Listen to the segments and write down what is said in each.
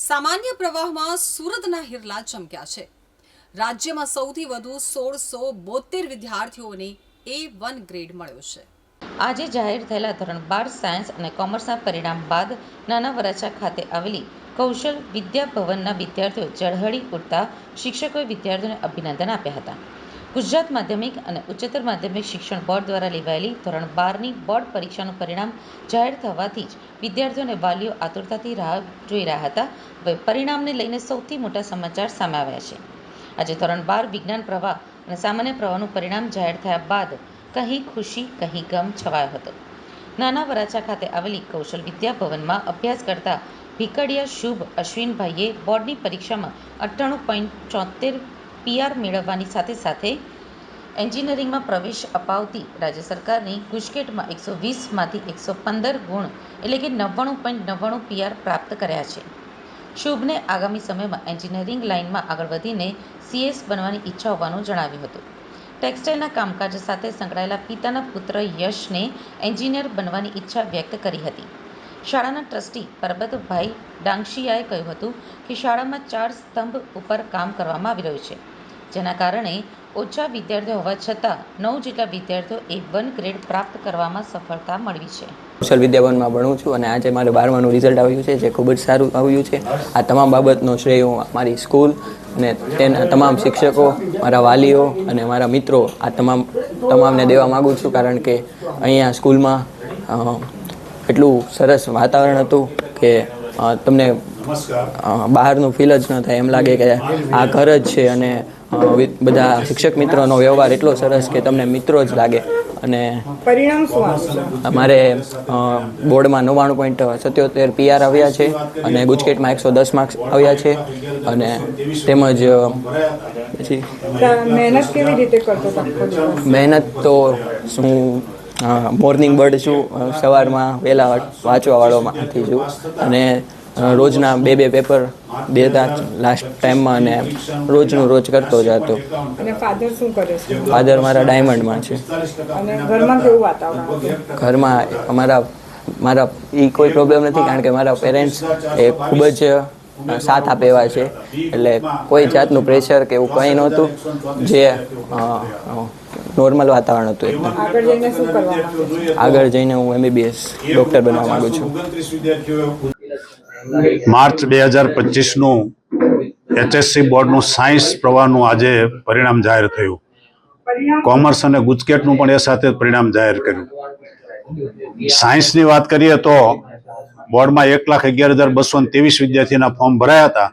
સામાન્ય પ્રવાહમાં સુરતના હિરલા ચમક્યા છે. રાજ્યમાં સૌથી વધુ સોળસો બોતેર વિદ્યાર્થીઓને એ વન ગ્રેડ મળ્યો છે. આજે જાહેર થયેલા ધોરણ બાર સાયન્સ અને કોમર્સના પરિણામ બાદ નાના વરાછા ખાતે આવેલી કૌશલ વિદ્યાભવનના વિદ્યાર્થીઓ ઝળહળી ઉઠતા શિક્ષકોએ વિદ્યાર્થીઓને અભિનંદન આપ્યા હતા. ગુજરાત માધ્યમિક અને ઉચ્ચતર માધ્યમિક શિક્ષણ બોર્ડ દ્વારા લેવાયેલી ધોરણ બારની બોર્ડ પરીક્ષાનું પરિણામ જાહેર થવાથી જ વિદ્યાર્થીઓ અને વાલીઓ આતુરતાથી રાહ જોઈ રહ્યા હતા. હવે પરિણામને લઈને સૌથી મોટા સમાચાર સામે આવ્યા છે. આજે ધોરણ બાર વિજ્ઞાન પ્રવાહ અને સામાન્ય પ્રવાહનું પરિણામ જાહેર થયા બાદ કહી ખુશી, કહી ગમ છવાયો હતો. નાના વરાછા ખાતે આવેલી કૌશલ વિદ્યા ભવનમાં અભ્યાસ કરતા ભીકડિયા શુભ અશ્વિનભાઈએ બોર્ડની પરીક્ષામાં અઠ્ઠાણું પોઈન્ટ ચોતેર પીઆર મેળવવાની સાથે સાથે એન્જિનિયરિંગમાં પ્રવેશ અપાવતી રાજ્ય સરકારની ગુજકેટમાં એકસો વીસમાંથી એકસો પંદર ગુણ એટલે કે નવ્વાણું પોઈન્ટ નવ્વાણું પીઆર પ્રાપ્ત કર્યા છે. શુભને આગામી સમયમાં એન્જિનિયરિંગ લાઇનમાં આગળ વધીને સીએસ બનવાની ઈચ્છા હોવાનું જણાવ્યું હતું. ટેક્સટાઇલના કામકાજ સાથે સંકળાયેલા પિતાના પુત્ર યશને એન્જિનિયર બનવાની ઈચ્છા વ્યક્ત કરી હતી. શાળાના ટ્રસ્ટી પરબતભાઈ ડાંગશીયાએ કહ્યું હતું કે શાળામાં ચાર સ્તંભ ઉપર કામ કરવામાં આવી રહ્યું છે, જેના કારણે ઓછા વિદ્યાર્થીઓ હોવા છતાં નવ જેટલા વિદ્યાર્થીઓ એ વન ગ્રેડ પ્રાપ્ત કરવામાં સફળતા મળવી છે. કૌશલ વિદ્યાભવનમાં ભણું છું અને આજે મારે બારમાનું રિઝલ્ટ આવ્યું છે, જે ખૂબ જ સારું આવ્યું છે. આ તમામ બાબતનો શ્રેય હું મારી સ્કૂલ અને તેના તમામ શિક્ષકો, મારા વાલીઓ અને મારા મિત્રો આ તમામ, તમામને દેવા માગું છું, કારણ કે અહીંયા સ્કૂલમાં એટલું સરસ વાતાવરણ હતું કે તમને બહારનું ફીલ જ ન થાય. એમ લાગે કે આ ઘર જ છે અને બધા શિક્ષક મિત્રોનો વ્યવહાર એટલો સરસ કે તમને મિત્રો જ લાગે. અને પરિણામ શું અમારે બોર્ડમાં નવ્વાણું પોઈન્ટ સત્યોતેર પીઆર આવ્યા છે અને ગુજકેટમાં એકસો દસ માર્ક્સ આવ્યા છે અને તેમજ પછી મહેનત કેવી રીતે કરતો મહેનત તો શું મોર્નિંગ બર્ડ છું. સવારમાં વહેલા વાંચવાવાળોમાંથી છું. અને રોજના બે બે પેપર દેતા લાસ્ટ ટાઈમમાં અને રોજનું રોજ કરતો જ હતો અને ફાધર શું કરે છે? ફાધર મારા ડાયમંડમાં છે. અને ઘરમાં કેવું વાતાવરણ ઘરમાં અમારા મારા એ કોઈ પ્રોબ્લેમ નથી કારણ કે મારા પેરેન્ટ્સ એ ખૂબ જ સાથ આપે એવા છે. એટલે કોઈ જાતનું પ્રેશર કે એવું કંઈ નહોતું. જે નોર્મલ વાતાવરણ હતું એકદમ આગળ જઈને શું કરવા માંગે છે? આગળ જઈને હું એમબીબીએસ ડૉક્ટર બનવા માગું છું. માર્ચ બે હજાર પચીસનું એચએસસી બોર્ડનું સાયન્સ પ્રવાહનું આજે પરિણામ જાહેર થયું. કોમર્સ અને ગુજકેટનું પણ એ સાથે પરિણામ જાહેર કર્યું. સાયન્સની વાત કરીએ તો બોર્ડમાં એક લાખ અગિયાર હજાર બસો ત્રેવીસ વિદ્યાર્થીના ફોર્મ ભરાયા હતા.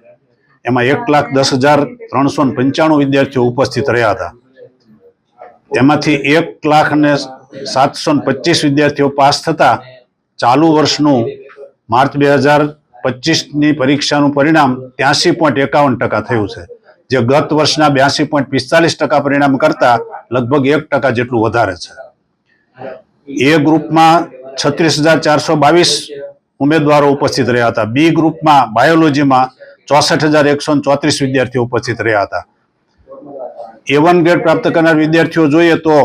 એમાં એક લાખ દસ હજાર ત્રણસો પંચાણું વિદ્યાર્થીઓ ઉપસ્થિત રહ્યા હતા. તેમાંથી એક લાખ ને સાતસો પચીસ વિદ્યાર્થીઓ પાસ થતા ચાલુ વર્ષનું માર્ચ બે હજાર પચીસની પરીક્ષાનું પરિણામ ત્યાસી પોઈન્ટ એકાવન ટકા થયું છે, જે ગત વર્ષના બ્યાસી પોઈન્ટ પિસ્તાલીસ ટકા પરિણામ કરતા લગભગ એક ટકા જેટલું વધારે છે. એ ગ્રુપમાં છત્રીસ હજાર ચારસો બાવીસ ઉમેદવારો ઉપસ્થિત રહ્યા હતા. બી ગ્રુપમાં બાયોલોજીમાં ચોસઠ હજાર એકસો ચોત્રીસ વિદ્યાર્થીઓ ઉપસ્થિત રહ્યા હતા. એ વન ગ્રેડ પ્રાપ્ત કરનાર વિદ્યાર્થીઓ જોઈએ તો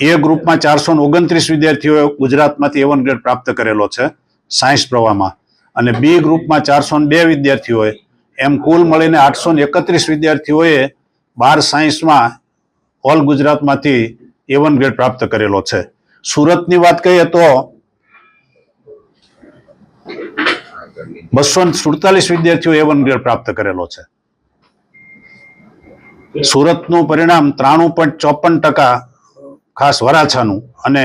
એ ગ્રુપમાં ચારસો ઓગણત્રીસ વિદ્યાર્થીઓએ ગુજરાતમાંથી એ વન ગ્રેડ પ્રાપ્ત કરેલો છે સાયન્સ પ્રવાહમાં. અને બી ગ્રુપમાં ચારસો બે વિદ્યાર્થીઓએ એમ કુલ મળીને આઠસો એકત્રીસ વિદ્યાર્થીઓએ બાર સાયન્સમાં ઓલ ગુજરાતમાંથી એ વન ગ્રેડ પ્રાપ્ત કરેલો છે. સુરતની વાત કહીએ તો બસો સુડતાલીસ વિદ્યાર્થીઓ એ વન ગ્રેડ પ્રાપ્ત કરેલો છે. સુરતનું પરિણામ ત્રાણું પોઈન્ટ ચોપન ટકા ખાસ વરાછાનું અને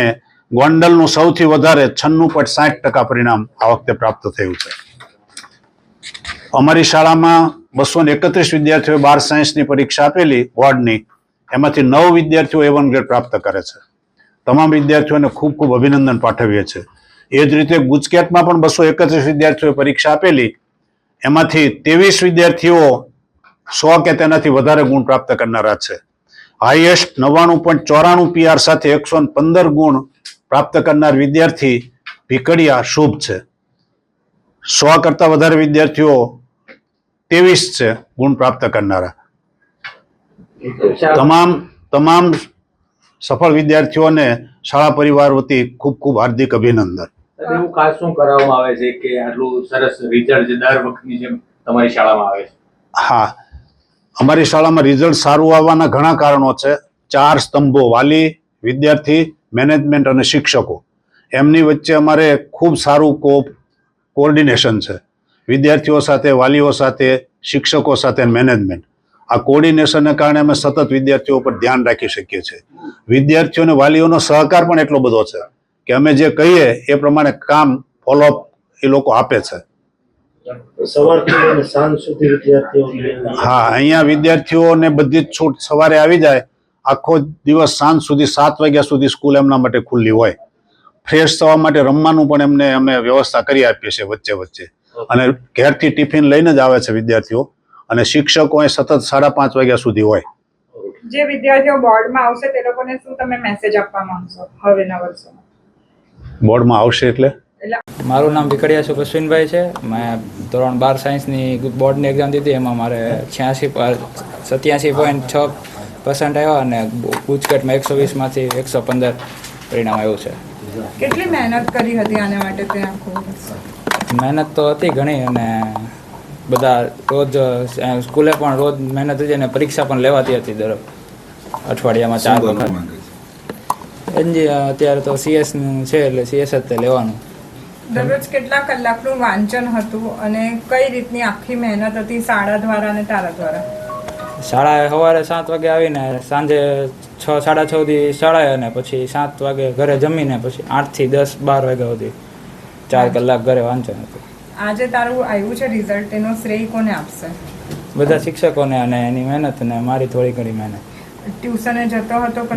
ગોંડલનું સૌથી વધારે છન્નું પોઈન્ટ સાઠ ટકા પરિણામ આ વખતે પ્રાપ્ત થયું છે. અમારી શાળામાં બસો એકત્રીસ વિદ્યાર્થીઓએ બાર સાયન્સની પરીક્ષા આપેલી બોર્ડની એમાંથી નવ વિદ્યાર્થીઓ એ વન ગ્રેડ પ્રાપ્ત કરે છે. તમામ વિદ્યાર્થીઓને ખૂબ ખૂબ અભિનંદન પાઠવીએ છીએ. એ જ રીતે ગુજકેટમાં પણ બસો એકત્રીસ વિદ્યાર્થીઓએ પરીક્ષા આપેલી. એમાંથી ત્રેવીસ વિદ્યાર્થીઓ સો કે તેનાથી વધારે ગુણ પ્રાપ્ત કરનારા છે. હાઈએસ્ટ નવ્વાણું પોઈન્ટ ચોરાણું પીઆર સાથે એકસો પંદર ગુણ પ્રાપ્ત કરનાર વિદ્યાર્થી ભીકડિયા શુભ છે. સો કરતા વધારે વિદ્યાર્થીઓ ત્રેવીસ છે ગુણ પ્રાપ્ત કરનારા. તમામ તમામ સફળ વિદ્યાર્થીઓને શાળા પરિવાર વતી ખૂબ ખૂબ હાર્દિક અભિનંદન. એવું ખાસ શું કરવામાં આવે છે કે આટલું સરસ રિઝલ્ટ દર વખતની જેમ તમારી શાળામાં આવે છે? હા. અમારી શાળામાં રિઝલ્ટ સારું આવવાના ઘણા કારણો છે. ચાર સ્તંભો, વાલી, વિદ્યાર્થી મેનેજમેન્ટ અને શિક્ષકો. એમની વચ્ચે અમારે ખૂબ સારું કો કોર્ડિનેશન છે. વિદ્યાર્થીઓ સાથે, વાલીઓ સાથે, શિક્ષકો સાથે મેનેજમેન્ટ આ કોર્ડિનેશનને કારણે અમે સતત વિદ્યાર્થીઓ પર ધ્યાન રાખી શકીએ છીએ. વિદ્યાર્થીઓ અને વાલીઓનો સહકાર પણ એટલો બધો છે. કે અમે જે કહીએ એ પ્રમાણે કામ ફોલોઅપ એ લોકો આપે છે. સવારથી લઈને વિદ્યાર્થીઓ હા અહીંયા વિદ્યાર્થીઓને બધી જ છૂટ સવારે આવી જાય આખો દિવસ સાંજ સુધી સાત વાગ્યા સુધી સ્કૂલ એમના માટે ખુલ્લી હોય. ફ્રેશ થવા માટે રમવાનું પણ એમને અમે વ્યવસ્થા કરી આપીએ છીએ વચ્ચે વચ્ચે. અને ઘેરથી ટિફિન લઈને જ આવે છે વિદ્યાર્થીઓ. અને શિક્ષકો અહીં સતત સાડા પાંચ વાગ્યા સુધી હોય. જે વિદ્યાર્થીઓ બોર્ડમાં આવશે તે લોકોને શું તમે મેસેજ આપવા માંગશો હવેના વર્ષોમાં બોર્ડમાં આવશે એટલે? મારું નામ વિકડિયા સુખ અશ્વિનભાઈ છે. મેં ધોરણ બાર સાયન્સની બોર્ડની એક્ઝામ દીધી. એમાં મારે છ્યાસી સત્યાસી પોઈન્ટ છ પર્સન્ટ આવ્યા અને ગુજકેટમાં એકસો વીસમાંથી એકસો પંદર પરિણામ આવ્યું છે. કેટલી મહેનત કરી હતી આના માટે તે મહેનત તો હતી ઘણી અને બધા રોજ સ્કૂલે પણ રોજ મહેનત હતી અને પરીક્ષા પણ લેવાતી હતી દર અઠવાડિયામાં ચાર વખત. એનજી અત્યારે તો સીએસનું છે એટલે સીએસ જ તે લેવાનું. દરરોજ કેટલા કલાકનું વાંચન હતું અને કઈ રીતની આખી મહેનત હતી શાળા દ્વારા અને તારા દ્વારા? શાળાએ સવારે સાત વાગે આવીને સાંજે છ સાડા છ સુધી શાળાએ અને પછી સાત વાગે ઘરે જમીને પછી આઠથી દસ બાર વાગ્યા સુધી ચાર કલાક ઘરે વાંચન હતું. આજે તારું આવ્યું છે રિઝલ્ટ એનો શ્રેય કોને આપશે? બધા શિક્ષકોને અને એની મહેનત અને મારી થોડી ઘણી મહેનત. ટ્યુશને જતો હતો પછી